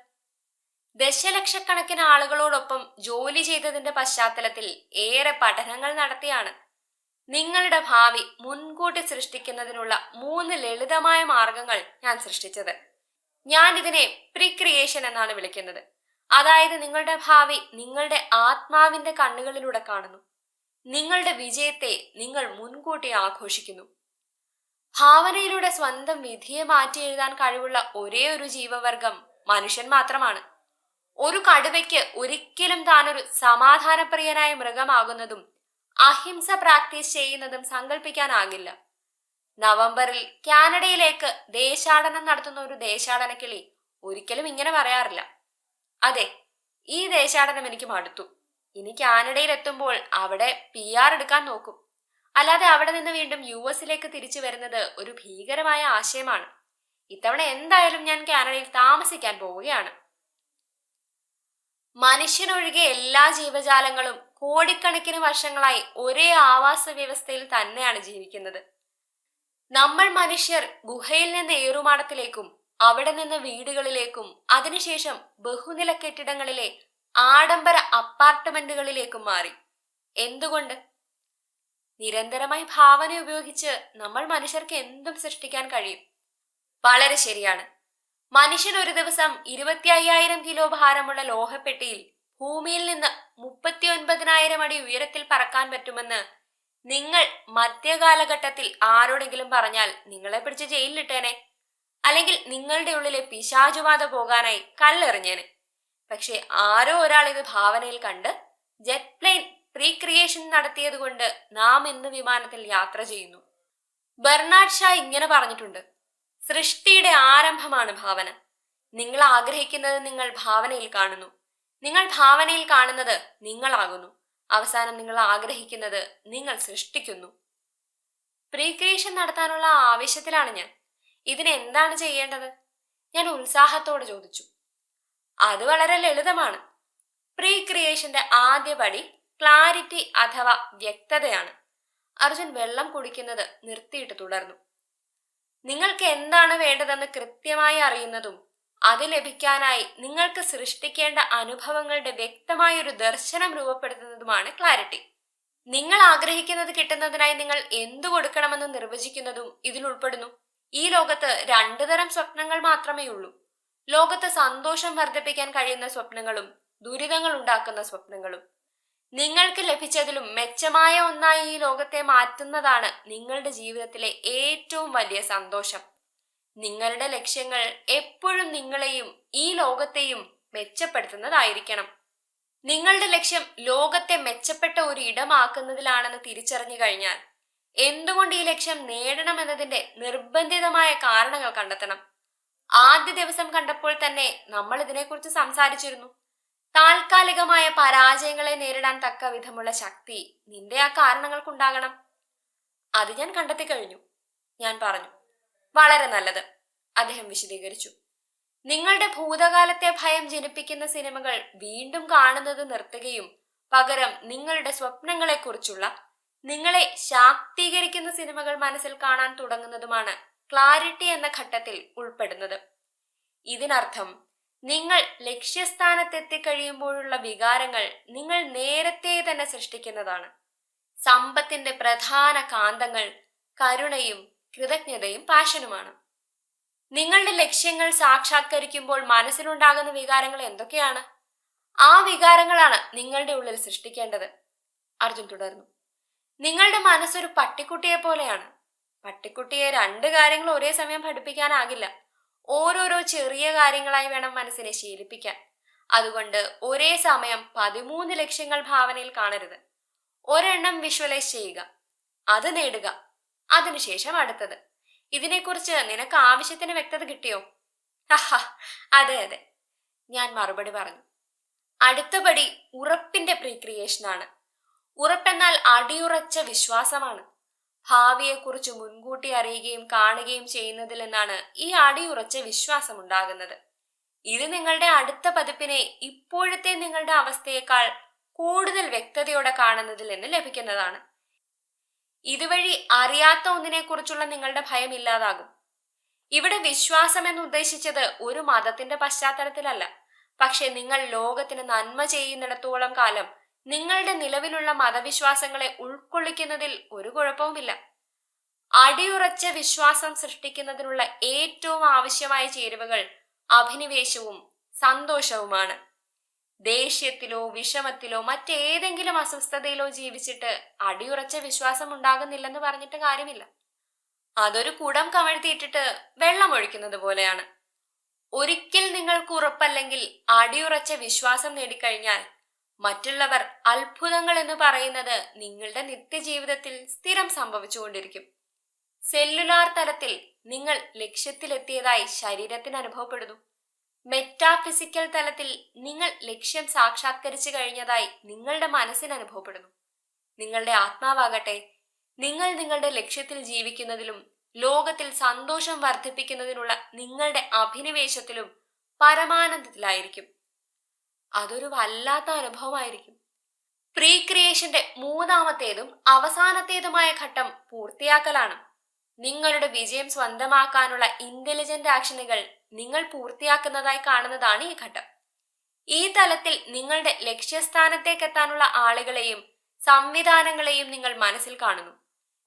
ദശലക്ഷക്കണക്കിന് ആളുകളോടൊപ്പം ജോലി ചെയ്തതിന്റെ പശ്ചാത്തലത്തിൽ ഏറെ പഠനങ്ങൾ നടത്തിയാണ്. നിങ്ങളുടെ ഭാവി മുൻകൂട്ടി സൃഷ്ടിക്കുന്നതിനുള്ള മൂന്ന് ലളിതമായ മാർഗങ്ങൾ ഞാൻ സൃഷ്ടിച്ചത്. ഞാൻ ഇതിനെ പ്രീക്രിയേഷൻ എന്നാണ് വിളിക്കുന്നത്. അതായത് നിങ്ങളുടെ ഭാവി നിങ്ങളുടെ ആത്മാവിന്റെ കണ്ണുകളിലൂടെ കാണുന്നു. നിങ്ങളുടെ വിജയത്തെ നിങ്ങൾ മുൻകൂട്ടി ആഘോഷിക്കുന്നു. ഭാവനയിലൂടെ സ്വന്തം വിധിയെ മാറ്റി എഴുതാൻ കഴിവുള്ള ഒരേ ഒരു ജീവവർഗം മനുഷ്യൻ മാത്രമാണ്. ഒരു കടുവയ്ക്ക് ഒരിക്കലും താനൊരു സമാധാനപ്രിയനായ മൃഗമാകുന്നതും അഹിംസ പ്രാക്ടീസ് ചെയ്യുന്നതും സങ്കല്പിക്കാനാകില്ല നവംബറിൽ കാനഡയിലേക്ക് ദേശാടനം നടത്തുന്ന ഒരു ദേശാടന കിളി ഒരിക്കലും ഇങ്ങനെ പറയാറില്ല. അതെ ഈ ദേശാടനം എനിക്ക് മടുത്തു. ഇനി കാനഡയിൽ എത്തുമ്പോൾ അവിടെ പി ആർ എടുക്കാൻ നോക്കും. അല്ലാതെ അവിടെ നിന്ന് വീണ്ടും യു എസിലേക്ക് തിരിച്ചു വരുന്നത് ഒരു ഭീകരമായ ആശയമാണ്. ഇത്തവണ എന്തായാലും ഞാൻ കാനഡയിൽ താമസിക്കാൻ പോവുകയാണ്. മനുഷ്യനൊഴികെ എല്ലാ ജീവജാലങ്ങളും കോടിക്കണക്കിന് വർഷങ്ങളായി ഒരേ ആവാസ വ്യവസ്ഥയിൽ തന്നെയാണ് ജീവിക്കുന്നത്. നമ്മൾ മനുഷ്യർ ഗുഹയിൽ നിന്ന് ഏറുമാടത്തിലേക്കും അവിടെ നിന്ന് വീടുകളിലേക്കും അതിനുശേഷം ബഹുനില കെട്ടിടങ്ങളിലെ ആഡംബര അപ്പാർട്ട്മെന്റുകളിലേക്കും മാറി. എന്തുകൊണ്ട്? നിരന്തരമായി ഭാവന ഉപയോഗിച്ച് നമ്മൾ മനുഷ്യർക്ക് എന്തും സൃഷ്ടിക്കാൻ കഴിയും. വളരെ ശരിയാണ്. മനുഷ്യൻ ഒരു ദിവസം ഇരുപത്തി അയ്യായിരം കിലോ ഭാരമുള്ള ലോഹപ്പെട്ടിയിൽ ഭൂമിയിൽ നിന്ന് മുപ്പത്തി ഒൻപതിനായിരം അടി ഉയരത്തിൽ പറക്കാൻ പറ്റുമെന്ന് നിങ്ങൾ മധ്യകാലഘട്ടത്തിൽ ആരോടെങ്കിലും പറഞ്ഞാൽ നിങ്ങളെ പിടിച്ച് ജയിലിലിട്ടേനെ. അല്ലെങ്കിൽ നിങ്ങളുടെ ഉള്ളിലെ പിശാചുവാത പോകാനായി കല്ലെറിഞ്ഞേന്. പക്ഷെ ആരോ ഒരാൾ ഇത് ഭാവനയിൽ കണ്ട് ജെറ്റ് പ്ലെയിൻ റീക്രിയേഷൻ നടത്തിയതുകൊണ്ട് നാം ഇന്ന് വിമാനത്തിൽ യാത്ര ചെയ്യുന്നു. ബെർണാഡ് ഷാ ഇങ്ങനെ പറഞ്ഞിട്ടുണ്ട്. സൃഷ്ടിയുടെ ആരംഭമാണ് ഭാവന. നിങ്ങൾ ആഗ്രഹിക്കുന്നത് നിങ്ങൾ ഭാവനയിൽ കാണുന്നു. നിങ്ങൾ ഭാവനയിൽ കാണുന്നത് നിങ്ങളാകുന്നു. അവസാനം നിങ്ങൾ ആഗ്രഹിക്കുന്നത് നിങ്ങൾ സൃഷ്ടിക്കുന്നു. പ്രീക്രിയേഷൻ നടത്താനുള്ള ആവശ്യത്തിലാണ് ഞാൻ. ഇതിന് എന്താണ് ചെയ്യേണ്ടത്? ഞാൻ ഉത്സാഹത്തോടെ ചോദിച്ചു. അത് വളരെ ലളിതമാണ്. പ്രീ ക്രിയേഷന്റെ ആദ്യ പടി ക്ലാരിറ്റി അഥവാ വ്യക്തതയാണ്. അർജുൻ വെള്ളം കുടിക്കുന്നത് നിർത്തിയിട്ട് തുടർന്നു. നിങ്ങൾക്ക് എന്താണ് വേണ്ടതെന്ന് കൃത്യമായി അറിയുന്നതും അത് ലഭിക്കാനായി നിങ്ങൾക്ക് സൃഷ്ടിക്കേണ്ട അനുഭവങ്ങളുടെ വ്യക്തമായ ഒരു ദർശനം രൂപപ്പെടുത്തുന്നതുമാണ് ക്ലാരിറ്റി നിങ്ങൾ ആഗ്രഹിക്കുന്നത് കിട്ടുന്നതിനായി നിങ്ങൾ എന്തു കൊടുക്കണമെന്ന് നിർവചിക്കുന്നതും ഇതിൽ ഉൾപ്പെടുന്നു. ഈ ലോകത്ത് രണ്ടു തരം സ്വപ്നങ്ങൾ മാത്രമേ ഉള്ളൂ. ലോകത്ത് സന്തോഷം വർദ്ധിപ്പിക്കാൻ കഴിയുന്ന സ്വപ്നങ്ങളും ദുരിതങ്ങൾ ഉണ്ടാക്കുന്ന സ്വപ്നങ്ങളും. നിങ്ങൾക്ക് ലഭിച്ചതിലും മെച്ചമായ ഒന്നായി ഈ ലോകത്തെ മാറ്റുന്നതാണ് നിങ്ങളുടെ ജീവിതത്തിലെ ഏറ്റവും വലിയ സന്തോഷം. നിങ്ങളുടെ ലക്ഷ്യങ്ങൾ എപ്പോഴും നിങ്ങളെയും ഈ ലോകത്തെയും മെച്ചപ്പെടുത്തുന്നതായിരിക്കണം. നിങ്ങളുടെ ലക്ഷ്യം ലോകത്തെ മെച്ചപ്പെട്ട ഒരു ഇടമാക്കുന്നതിലാണെന്ന് തിരിച്ചറിഞ്ഞു കഴിഞ്ഞാൽ എന്തുകൊണ്ട് ഈ ലക്ഷ്യം നേടണമെന്നതിന്റെ നിർബന്ധിതമായ കാരണങ്ങൾ കണ്ടെത്തണം. ആദ്യ ദിവസം കണ്ടപ്പോൾ തന്നെ നമ്മൾ ഇതിനെക്കുറിച്ച് സംസാരിച്ചിരുന്നു. താൽക്കാലികമായ പരാജയങ്ങളെ നേരിടാൻ തക്ക വിധമുള്ള ശക്തി നിന്റെ ആ കാരണങ്ങൾക്കുണ്ടാകണം. അത് ഞാൻ കണ്ടെത്തി കഴിഞ്ഞു. ഞാൻ പറഞ്ഞു വളരെ നല്ലത് അദ്ദേഹം വിശദീകരിച്ചു. നിങ്ങളുടെ ഭൂതകാലത്തെ ഭയം ജനിപ്പിക്കുന്ന സിനിമകൾ വീണ്ടും കാണുന്നത് നിർത്തുകയും പകരം നിങ്ങളുടെ സ്വപ്നങ്ങളെക്കുറിച്ചുള്ള നിങ്ങളെ ശാക്തീകരിക്കുന്ന സിനിമകൾ മനസ്സിൽ കാണാൻ തുടങ്ങുന്നതുമാണ് ക്ലാരിറ്റി എന്ന ഘട്ടത്തിൽ ഉൾപ്പെടുന്നത്. ഇതിനർത്ഥം നിങ്ങൾ ലക്ഷ്യസ്ഥാനത്തെത്തിക്കഴിയുമ്പോഴുള്ള വികാരങ്ങൾ നിങ്ങൾ നേരത്തെ തന്നെ സൃഷ്ടിക്കുന്നതാണ്. സമ്പത്തിന്റെ പ്രധാന കാന്തങ്ങൾ കരുണയും കൃതജ്ഞതയും പാഷനുമാണ്. നിങ്ങളുടെ ലക്ഷ്യങ്ങൾ സാക്ഷാത്കരിക്കുമ്പോൾ മനസ്സിലുണ്ടാകുന്ന വികാരങ്ങൾ എന്തൊക്കെയാണ്? ആ വികാരങ്ങളാണ് നിങ്ങളുടെ ഉള്ളിൽ സൃഷ്ടിക്കേണ്ടത്. അർജുൻ തുടർന്നു നിങ്ങളുടെ മനസ്സൊരു പട്ടിക്കുട്ടിയെ പോലെയാണ്. പട്ടിക്കുട്ടിയെ രണ്ട് കാര്യങ്ങൾ ഒരേ സമയം പഠിപ്പിക്കാനാകില്ല. ഓരോരോ ചെറിയ കാര്യങ്ങളായി വേണം മനസ്സിനെ ശീലിപ്പിക്കാൻ. അതുകൊണ്ട് ഒരേ സമയം പതിമൂന്ന് ലക്ഷ്യങ്ങൾ ഭാവനയിൽ കാണരുത്. ഒരെണ്ണം വിഷ്വലൈസ് ചെയ്യുക. അത് നേടുക. അതിനുശേഷം അടുത്തത്. ഇതിനെക്കുറിച്ച് നിനക്ക് ആവശ്യത്തിന് വ്യക്തത കിട്ടിയോ? അതെ അതെ. ഞാൻ മറുപടി പറഞ്ഞു. അടുത്തപടി ഉറപ്പിന്റെ പ്രീക്രിയേഷനാണ് ഉറപ്പെന്നാൽ അടിയുറച്ച വിശ്വാസമാണ്. ഭാവിയെക്കുറിച്ച് മുൻകൂട്ടി അറിയുകയും കാണുകയും ചെയ്യുന്നതിൽ നിന്നാണ് ഈ അടിയുറച്ച വിശ്വാസം ഉണ്ടാകുന്നത്. ഇത് നിങ്ങളുടെ അടുത്ത പതിപ്പിനെ ഇപ്പോഴത്തെ നിങ്ങളുടെ അവസ്ഥയേക്കാൾ കൂടുതൽ വ്യക്തതയോടെ കാണുന്നതിൽ നിന്ന് ലഭിക്കുന്നതാണ്. ഇതുവഴി അറിയാത്ത ഒന്നിനെക്കുറിച്ചുള്ള നിങ്ങളുടെ ഭയം ഇല്ലാതാകും. ഇവിടെ വിശ്വാസം എന്ന് ഉദ്ദേശിച്ചത് ഒരു മതത്തിന്റെ പശ്ചാത്തലത്തിലല്ല. പക്ഷെ നിങ്ങൾ ലോകത്തിന് നന്മ ചെയ്യുന്നിടത്തോളം കാലം നിങ്ങളുടെ നിലവിലുള്ള മതവിശ്വാസങ്ങളെ ഉൾക്കൊള്ളിക്കുന്നതിൽ ഒരു കുഴപ്പവുമില്ല. അടിയുറച്ച വിശ്വാസം സൃഷ്ടിക്കുന്നതിനുള്ള ഏറ്റവും ആവശ്യമായ ചേരുവകൾ അഭിനിവേശവും സന്തോഷവുമാണ്. ദേഷ്യത്തിലോ വിഷമത്തിലോ മറ്റേതെങ്കിലും അസ്വസ്ഥതയിലോ ജീവിച്ചിട്ട് അടിയുറച്ച വിശ്വാസം ഉണ്ടാകുന്നില്ലെന്ന് പറഞ്ഞിട്ട് കാര്യമില്ല. അതൊരു കുടം കമഴ്ത്തിയിട്ടിട്ട് വെള്ളം ഒഴിക്കുന്നത് പോലെയാണ്. ഒരിക്കൽ നിങ്ങൾക്ക് ഉറപ്പല്ലെങ്കിൽ അടിയുറച്ച വിശ്വാസം നേടിക്കഴിഞ്ഞാൽ മറ്റുള്ളവർ അത്ഭുതങ്ങൾ എന്ന് പറയുന്നത് നിങ്ങളുടെ നിത്യജീവിതത്തിൽ സ്ഥിരം സംഭവിച്ചുകൊണ്ടിരിക്കും. സെല്ലുലാർ തലത്തിൽ നിങ്ങൾ ലക്ഷ്യത്തിലെത്തിയതായി ശരീരത്തിന് അനുഭവപ്പെടുന്നു. മെറ്റാഫിസിക്കൽ തലത്തിൽ നിങ്ങൾ ലക്ഷ്യം സാക്ഷാത്കരിച്ചു കഴിഞ്ഞതായി നിങ്ങളുടെ മനസ്സിന് അനുഭവപ്പെടുന്നു. നിങ്ങളുടെ ആത്മാവാകട്ടെ നിങ്ങൾ നിങ്ങളുടെ ലക്ഷ്യത്തിൽ ജീവിക്കുന്നതിലും ലോകത്തിൽ സന്തോഷം വർദ്ധിപ്പിക്കുന്നതിനുള്ള നിങ്ങളുടെ അഭിനിവേശത്തിലും പരമാനന്ദത്തിലായിരിക്കും. അതൊരു വല്ലാത്ത അനുഭവമായിരിക്കും. പ്രീ ക്രിയേഷന്റെ മൂന്നാമത്തേതും അവസാനത്തേതുമായ ഘട്ടം പൂർത്തിയാക്കലാണ്. നിങ്ങളുടെ വിജയം സ്വന്തമാക്കാനുള്ള ഇന്റലിജന്റ് ആക്ഷനുകൾ നിങ്ങൾ പൂർത്തിയാക്കുന്നതായി കാണുന്നതാണ് ഈ ഘട്ടം. ഈ തലത്തിൽ നിങ്ങളുടെ ലക്ഷ്യസ്ഥാനത്തേക്കെത്താനുള്ള ആളുകളെയും സംവിധാനങ്ങളെയും നിങ്ങൾ മനസ്സിൽ കാണുന്നു.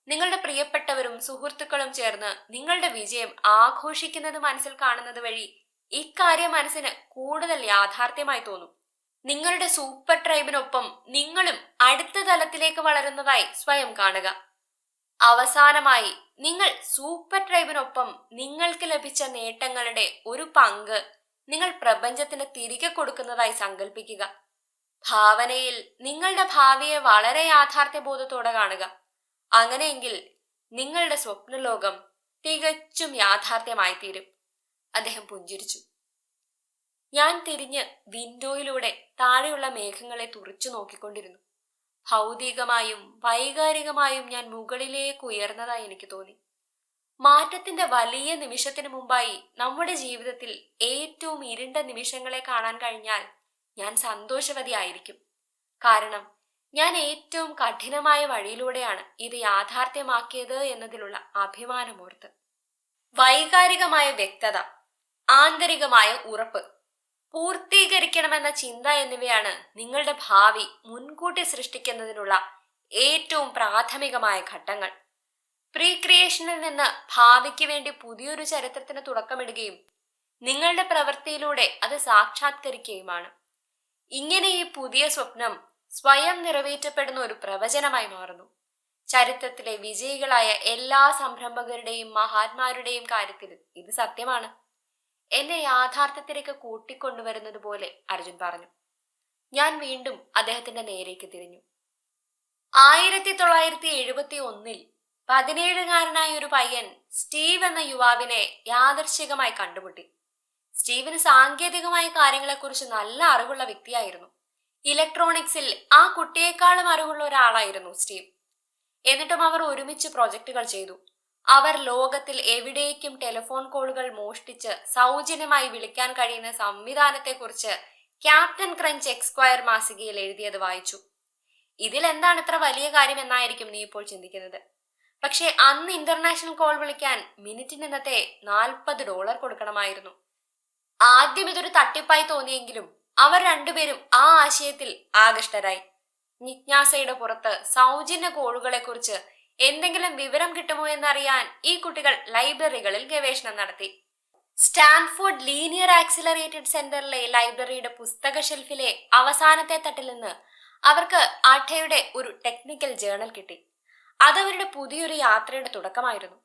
നിങ്ങളുടെ പ്രിയപ്പെട്ടവരും സുഹൃത്തുക്കളും ചേർന്ന് നിങ്ങളുടെ വിജയം ആഘോഷിക്കുന്നത് മനസ്സിൽ കാണുന്നത് വഴി ഇക്കാര്യം മനസ്സിന് കൂടുതൽ യാഥാർത്ഥ്യമായി തോന്നും. നിങ്ങളുടെ സൂപ്പർ ട്രൈബിനൊപ്പം നിങ്ങളും അടുത്ത തലത്തിലേക്ക് വളരുന്നതായി സ്വയം കാണുക. അവസാനമായി നിങ്ങൾ സൂപ്പർ ട്രൈബിനൊപ്പം നിങ്ങൾക്ക് ലഭിച്ച നേട്ടങ്ങളുടെ ഒരു പങ്ക് നിങ്ങൾ പ്രപഞ്ചത്തിന് തിരികെ കൊടുക്കുന്നതായി സങ്കല്പിക്കുക ഭാവനയിൽ നിങ്ങളുടെ ഭാവിയെ വളരെ യാഥാർത്ഥ്യബോധത്തോടെ കാണുക. അങ്ങനെയെങ്കിൽ നിങ്ങളുടെ സ്വപ്നലോകം തികച്ചും യാഥാർത്ഥ്യമായി തീരും അദ്ദേഹം പുഞ്ചിരിച്ചു. ഞാൻ തിരിഞ്ഞ് വിൻഡോയിലൂടെ താഴെയുള്ള മേഘങ്ങളെ തുറച്ചു നോക്കിക്കൊണ്ടിരുന്നു. ഭൗതികമായും വൈകാരികമായും ഞാൻ മുകളിലേക്ക് ഉയർന്നതായി എനിക്ക് തോന്നി. മാറ്റത്തിന്റെ വലിയ നിമിഷത്തിന് മുമ്പായി നമ്മുടെ ജീവിതത്തിൽ ഏറ്റവും ഇരുണ്ട നിമിഷങ്ങളെ കാണാൻ കഴിഞ്ഞാൽ ഞാൻ സന്തോഷവതിയായിരിക്കും കാരണം ഞാൻ ഏറ്റവും കഠിനമായ വഴിയിലൂടെയാണ് ഇത് യാഥാർത്ഥ്യമാക്കിയത് എന്നതിലുള്ള അഭിമാനമോർത്ത്. വൈകാരികമായ വ്യക്തത. ആന്തരികമായ ഉറപ്പ്. പൂർത്തീകരിക്കണമെന്ന ചിന്ത എന്നിവയാണ് നിങ്ങളുടെ ഭാവി മുൻകൂട്ടി സൃഷ്ടിക്കുന്നതിനുള്ള ഏറ്റവും പ്രാഥമികമായ ഘട്ടങ്ങൾ. പ്രീ ക്രിയേഷനിൽ നിന്ന് ഭാവിക്ക് വേണ്ടി പുതിയൊരു ചരിത്രത്തിന് തുടക്കമിടുകയും നിങ്ങളുടെ പ്രവൃത്തിയിലൂടെ അത് സാക്ഷാത്കരിക്കുകയുമാണ്. ഇങ്ങനെ ഈ പുതിയ സ്വപ്നം സ്വയം നിറവേറ്റപ്പെടുന്ന ഒരു പ്രവചനമായി മാറുന്നു. ചരിത്രത്തിലെ വിജയികളായ എല്ലാ സംരംഭകരുടെയും മഹാത്മാരുടെയും കാര്യത്തിൽ ഇത് സത്യമാണ്. എന്നെ യാഥാർത്ഥ്യത്തിലേക്ക് കൂട്ടിക്കൊണ്ടുവരുന്നത് പോലെ അർജുൻ പറഞ്ഞു. ഞാൻ വീണ്ടും അദ്ദേഹത്തിന്റെ നേരേക്ക് തിരിഞ്ഞു. ആയിരത്തി തൊള്ളായിരത്തി എഴുപത്തി ഒന്നിൽ പതിനേഴുകാരനായ ഒരു പയ്യൻ സ്റ്റീവ് എന്ന യുവാവിനെ യാദർശികമായി കണ്ടുമുട്ടി. സ്റ്റീവിന് സാങ്കേതികമായ കാര്യങ്ങളെക്കുറിച്ച് നല്ല അറിവുള്ള വ്യക്തിയായിരുന്നു. ഇലക്ട്രോണിക്സിൽ ആ കുട്ടിയെക്കാളും അറിവുള്ള ഒരാളായിരുന്നു സ്റ്റീവ്. എന്നിട്ടും അവർ ഒരുമിച്ച് പ്രൊജക്ടുകൾ ചെയ്തു. അവർ ലോകത്തിൽ എവിടേക്കും ടെലിഫോൺ കോളുകൾ മോഷ്ടിച്ച് സൗജന്യമായി വിളിക്കാൻ കഴിയുന്ന സംവിധാനത്തെക്കുറിച്ച് ക്യാപ്റ്റൻ ക്രഞ്ച് എക്സ്ക്വയർ മാസികയിൽ എഴുതിയത് വായിച്ചു. ഇതിൽ എന്താണ് ഇത്ര വലിയ കാര്യം എന്നായിരിക്കും നീ ഇപ്പോൾ ചിന്തിക്കുന്നത്. പക്ഷേ അന്ന് ഇന്റർനാഷണൽ കോൾ വിളിക്കാൻ മിനിറ്റിന് ഇന്നത്തെ നാൽപ്പത് ഡോളർ കൊടുക്കണമായിരുന്നു. ആദ്യം ഇതൊരു തട്ടിപ്പായി തോന്നിയെങ്കിലും അവർ രണ്ടുപേരും ആ ആശയത്തിൽ ആകൃഷ്ടരായി. ജിജ്ഞാസയുടെ പുറത്ത് സൗജന്യ കോളുകളെ കുറിച്ച് എന്തെങ്കിലും വിവരം കിട്ടുമോ എന്നറിയാൻ ഈ കുട്ടികൾ ലൈബ്രറികളിൽ ഗവേഷണം നടത്തി. സ്റ്റാൻഫോർഡ് ലീനിയർ ആക്സിലറേറ്റഡ് സെന്ററിലെ ലൈബ്രറിയുടെ പുസ്തക ഷെൽഫിലെ അവസാനത്തെ തട്ടിൽ നിന്ന് അവർക്ക് ആഠയുടെ ഒരു ടെക്നിക്കൽ ജേണൽ കിട്ടി. അതവരുടെ പുതിയൊരു യാത്രയുടെ തുടക്കമായിരുന്നു.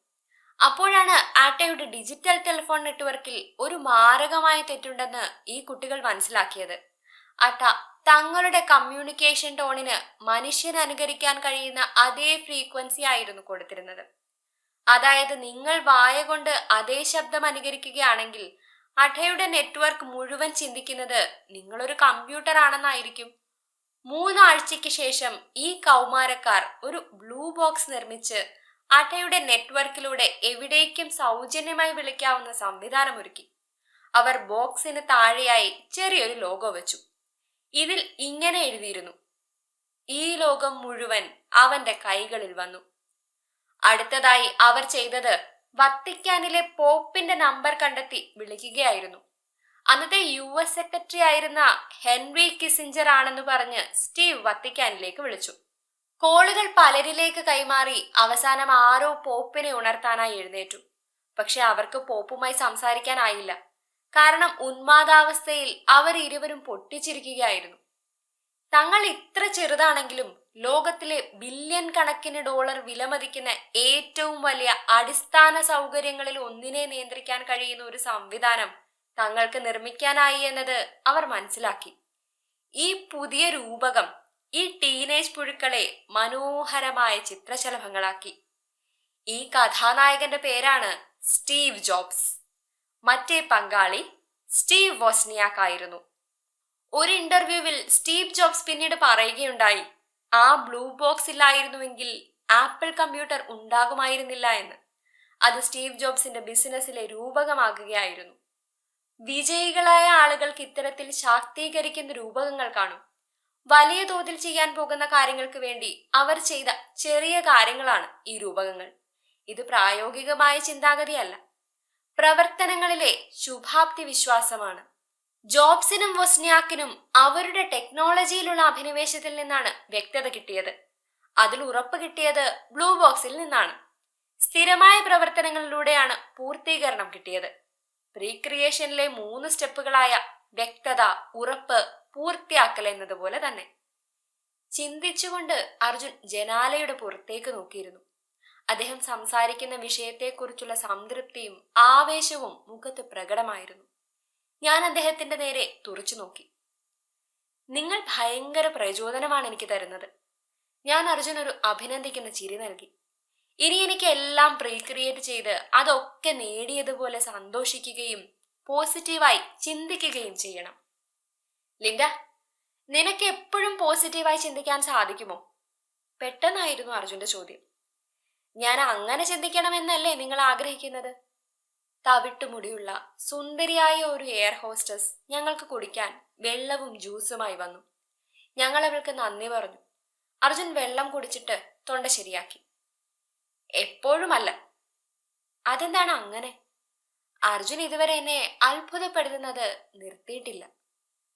അപ്പോഴാണ് ആട്ടയുടെ ഡിജിറ്റൽ ടെലിഫോൺ നെറ്റ്വർക്കിൽ ഒരു മാരകമായ തെറ്റുണ്ടെന്ന് ഈ കുട്ടികൾ മനസ്സിലാക്കിയത്. അട്ട തങ്ങളുടെ കമ്മ്യൂണിക്കേഷൻ ടോണിന് മനുഷ്യന് അനുകരിക്കാൻ കഴിയുന്ന അതേ ഫ്രീക്വൻസി ആയിരുന്നു കൊടുത്തിരുന്നത്. അതായത് നിങ്ങൾ വായ കൊണ്ട് അതേ ശബ്ദം അനുകരിക്കുകയാണെങ്കിൽ അഠയുടെ നെറ്റ്വർക്ക് മുഴുവൻ ചിന്തിക്കുന്നത് നിങ്ങളൊരു കമ്പ്യൂട്ടർ ആണെന്നായിരിക്കും. മൂന്നാഴ്ചയ്ക്ക് ശേഷം ഈ കൗമാരക്കാർ ഒരു ബ്ലൂ ബോക്സ് നിർമ്മിച്ച് അഠയുടെ നെറ്റ്വർക്കിലൂടെ എവിടേക്കും സൗജന്യമായി വിളിക്കാവുന്ന സംവിധാനമൊരുക്കി അവർ ബോക്സിന് താഴെയായി ചെറിയൊരു ലോഗോ വെച്ചു. ഇതിൽ ഇങ്ങനെ എഴുതിയിരുന്നു. ഈ ലോകം മുഴുവൻ അവന്റെ കൈകളിൽ വന്നു. അടുത്തതായി അവർ ചെയ്തത് വത്തിക്കാനിലെ പോപ്പിന്റെ നമ്പർ കണ്ടെത്തി വിളിക്കുകയായിരുന്നു. അന്നത്തെ യു എസ് സെക്രട്ടറി ആയിരുന്ന ഹെൻറി കിസിഞ്ചർ ആണെന്ന് പറഞ്ഞ് സ്റ്റീവ് വത്തിക്കാനിലേക്ക് വിളിച്ചു. കോളുകൾ പലരിലേക്ക് കൈമാറി അവസാനം ആരോ പോപ്പിനെ ഉണർത്താനായി എഴുന്നേറ്റു. പക്ഷെ അവർക്ക് പോപ്പുമായി സംസാരിക്കാനായില്ല. കാരണം ഉന്മാദാവസ്ഥയിൽ അവർ ഇരുവരും പൊട്ടിച്ചിരിക്കുകയായിരുന്നു. തങ്ങൾ ഇത്ര ചെറുതാണെങ്കിലും ലോകത്തിലെ ബില്യൺ കണക്കിന് ഡോളർ വിലമതിക്കുന്ന ഏറ്റവും വലിയ അടിസ്ഥാന സൗകര്യങ്ങളിൽ ഒന്നിനെ നിയന്ത്രിക്കാൻ കഴിയുന്ന ഒരു സംവിധാനം തങ്ങൾക്ക് നിർമ്മിക്കാനായി എന്നത് അവർ മനസ്സിലാക്കി. ഈ പുതിയ രൂപകം ഈ ടീനേജ് പുഴുക്കളെ മനോഹരമായ ചിത്രശലഭങ്ങളാക്കി. ഈ കഥാനായകന്റെ പേരാണ് സ്റ്റീവ് ജോബ്സ്. മറ്റേ പങ്കാളി സ്റ്റീവ് വോസ്നിയാക്ക് ആയിരുന്നു ഒരു ഇന്റർവ്യൂവിൽ സ്റ്റീവ് ജോബ്സ് പിന്നീട് പറയുകയുണ്ടായി ആ ബ്ലൂ ബോക്സ് ഇല്ലായിരുന്നുവെങ്കിൽ ആപ്പിൾ കമ്പ്യൂട്ടർ ഉണ്ടാകുമായിരുന്നില്ല എന്ന്. അത് സ്റ്റീവ് ജോബ്സിന്റെ ബിസിനസ്സിലെ രൂപകമാകുകയായിരുന്നു. വിജയികളായ ആളുകൾക്ക് ഇത്തരത്തിൽ ശാക്തീകരിക്കുന്ന രൂപകങ്ങൾ കാണും. വലിയ തോതിൽ ചെയ്യാൻ പോകുന്ന കാര്യങ്ങൾക്ക് വേണ്ടി അവർ ചെയ്ത ചെറിയ കാര്യങ്ങളാണ് ഈ രൂപകങ്ങൾ. ഇത് പ്രായോഗികമായ ചിന്താഗതിയല്ല. പ്രവർത്തനങ്ങളിലെ ശുഭാപ്തി വിശ്വാസമാണ്. ജോബ്സിനും വൊസ്നിയാക്കിനും അവരുടെ ടെക്നോളജിയിലുള്ള അഭിനിവേശത്തിൽ നിന്നാണ് വ്യക്തത കിട്ടിയത്. അതിൽ ഉറപ്പ് കിട്ടിയത് ബ്ലൂ ബോക്സിൽ നിന്നാണ്. സ്ഥിരമായ പ്രവർത്തനങ്ങളിലൂടെയാണ് പൂർത്തീകരണം കിട്ടിയത്. പ്രീക്രിയേഷനിലെ മൂന്ന് സ്റ്റെപ്പുകളായ വ്യക്തത ഉറപ്പ് പൂർത്തിയാക്കൽ എന്നതുപോലെ തന്നെ. ചിന്തിച്ചുകൊണ്ട് അർജുൻ ജനാലയുടെ പുറത്തേക്ക് നോക്കിയിരുന്നു. അദ്ദേഹം സംസാരിക്കുന്ന വിഷയത്തെക്കുറിച്ചുള്ള സംതൃപ്തിയും ആവേശവും മുഖത്ത് പ്രകടമായിരുന്നു. ഞാൻ അദ്ദേഹത്തിന്റെ നേരെ തുറച്ചു നോക്കി. നിങ്ങൾ ഭയങ്കര പ്രചോദനമാണ് എനിക്ക് തരുന്നത്. ഞാൻ അർജുൻ ഒരു അഭിനന്ദിക്കുന്ന ചിരി നൽകി. ഇനി എനിക്ക് എല്ലാം പ്രീക്രിയേറ്റ് ചെയ്ത് അതൊക്കെ നേടിയതുപോലെ സന്തോഷിക്കുകയും പോസിറ്റീവായി ചിന്തിക്കുകയും ചെയ്യണം. ലിൻഡ നിനക്ക് എപ്പോഴും പോസിറ്റീവായി ചിന്തിക്കാൻ സാധിക്കുമോ? പെട്ടെന്നായിരുന്നു അർജുന്റെ ചോദ്യം. ഞാൻ അങ്ങനെ ചിന്തിക്കണമെന്നല്ലേ നിങ്ങൾ ആഗ്രഹിക്കുന്നത്? തവിട്ടുമുടിയുള്ള സുന്ദരിയായ ഒരു എയർ ഹോസ്റ്റസ് ഞങ്ങൾക്ക് കുടിക്കാൻ വെള്ളവും ജ്യൂസുമായി വന്നു. ഞങ്ങൾ അവൾക്ക് നന്ദി പറഞ്ഞു. അർജുൻ വെള്ളം കുടിച്ചിട്ട് തൊണ്ട ശരിയാക്കി. എപ്പോഴുമല്ല. അതെന്താണ് അങ്ങനെ? അർജുൻ ഇതുവരെ എന്നെ അത്ഭുതപ്പെടുത്തുന്നത് നിർത്തിയിട്ടില്ല.